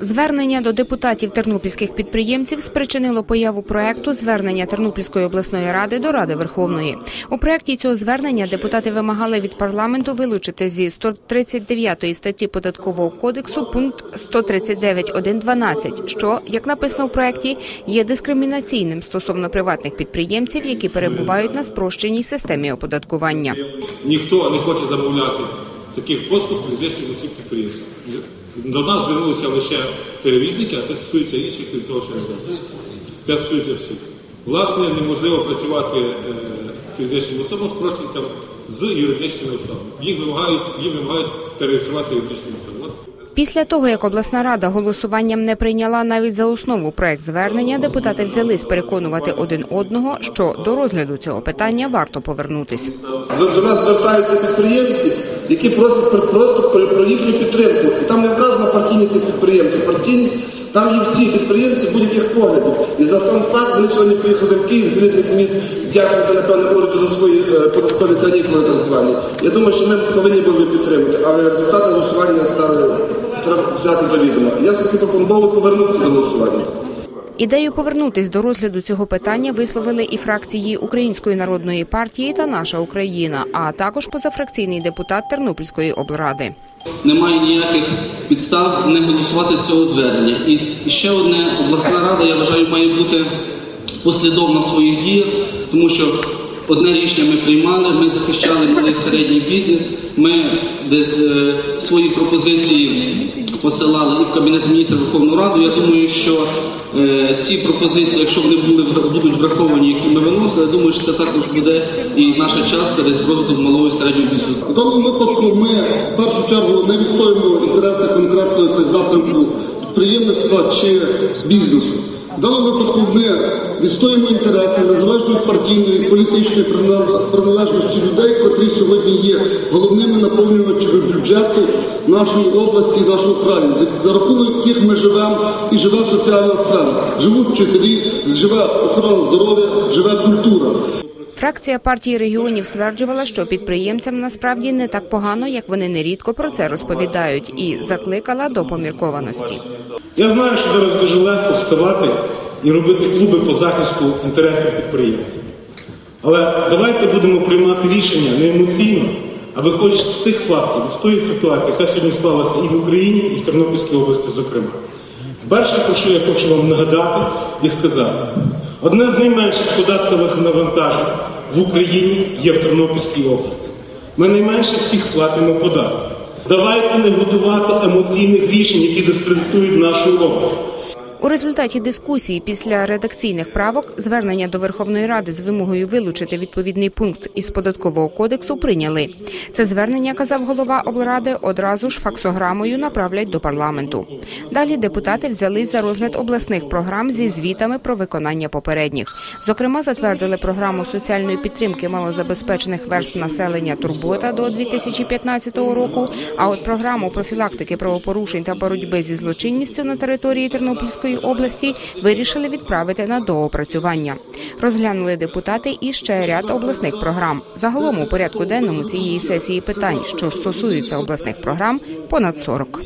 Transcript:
Звернення до депутатів тернопільських підприємців спричинило появу проекту звернення Тернопільської обласної ради до Ради Верховної. У проекті цього звернення депутати вимагали від парламенту вилучити зі 139 статті податкового кодексу пункт 139.1.12, що, як написано в проекті, є дискримінаційним стосовно приватних підприємців, які перебувають на спрощеній системі оподаткування. Ніхто не хоче замовляти таких послуг фізичних осіб підприємців. До нас звернулися лише перевізники, а це стосується інших, крім того, що не. Це стосується всіх. Власне, неможливо працювати е, фізичним особам спрощенцям з юридичними особами. Їх вимагають, їм вимагають перереєструватися юридичними особами. Після того, як обласна рада голосуванням не прийняла навіть за основу проект звернення, депутати взялись переконувати один одного, що до розгляду цього питання варто повернутись. До нас звертаються підприємці, які просять просто про, про їхню підтримку. І там не вказана партійність підприємців. Партійність там є всі підприємці будь-яких поглядів. І за сам факт вони сьогодні поїхали в Київ з різних міст, дякувати, напевно, уряду за свої е, податкові канікули так звані. Я думаю, що ми повинні були підтримати, але результати голосування стали треба взяти до відома. Я все-таки пропонував повернутися до голосування. Ідею повернутись до розгляду цього питання висловили і фракції Української народної партії та наша Україна, а також позафракційний депутат Тернопільської облради. немає ніяких підстав не голосувати цього звернення. І, ще одне обласна рада, я вважаю, має бути послідовна в своїх діях, тому що одне рішення ми приймали, ми захищали малий середній бізнес, ми десь е, свої пропозиції посилали і в Кабінет міністрів Верховну Раду. Я думаю, що е, ці пропозиції, якщо вони були будуть враховані, які ми виносили, я думаю, що це також буде і наша частка десь розвиток малого і середнього бізнесу. В даному випадку ми в першу чергу не відстоюємо інтереси якогось напрямку підприємництва чи бізнесу. В даному випадку ми відстоюємо інтереси незалежно від партійної, політичної приналежності людей, котрі сьогодні є наповнювачами бюджету нашої області і нашого краю, за- за рахунок яких ми живемо і живе соціальна сфера. Живуть вчителі, живе охорона здоров'я, живе культура. Фракція партії регіонів стверджувала, що підприємцям насправді не так погано, як вони нерідко про це розповідають, і закликала до поміркованості. Я знаю, що зараз дуже легко вставати і робити клуби по захисту інтересів підприємців. Але давайте будемо приймати рішення не емоційно, а виходячи з тих фактів, з тої ситуації, яка сьогодні склалася і в Україні, і в Тернопільській області, зокрема. Перше, про що я хочу вам нагадати і сказати, одне з найменших податкових навантажень в Україні є в Тернопільській області. Ми найменше всіх платимо податки. Давайте не готувати емоційних рішень, які дискредитують нашу область. У результаті дискусії після редакційних правок звернення до Верховної Ради з вимогою вилучити відповідний пункт із податкового кодексу прийняли. Це звернення, казав голова облради, одразу ж факсограмою направлять до парламенту. Далі депутати взялись за розгляд обласних програм зі звітами про виконання попередніх. Зокрема, затвердили програму соціальної підтримки малозабезпечених верст населення Турбота до 2015 року. А от програму профілактики правопорушень та боротьби зі злочинністю на території Тернопільської області вирішили відправити на доопрацювання. Розглянули депутати і ще ряд обласних програм. Загалом у порядку денному цієї сесії питань, що стосуються обласних програм, понад 40.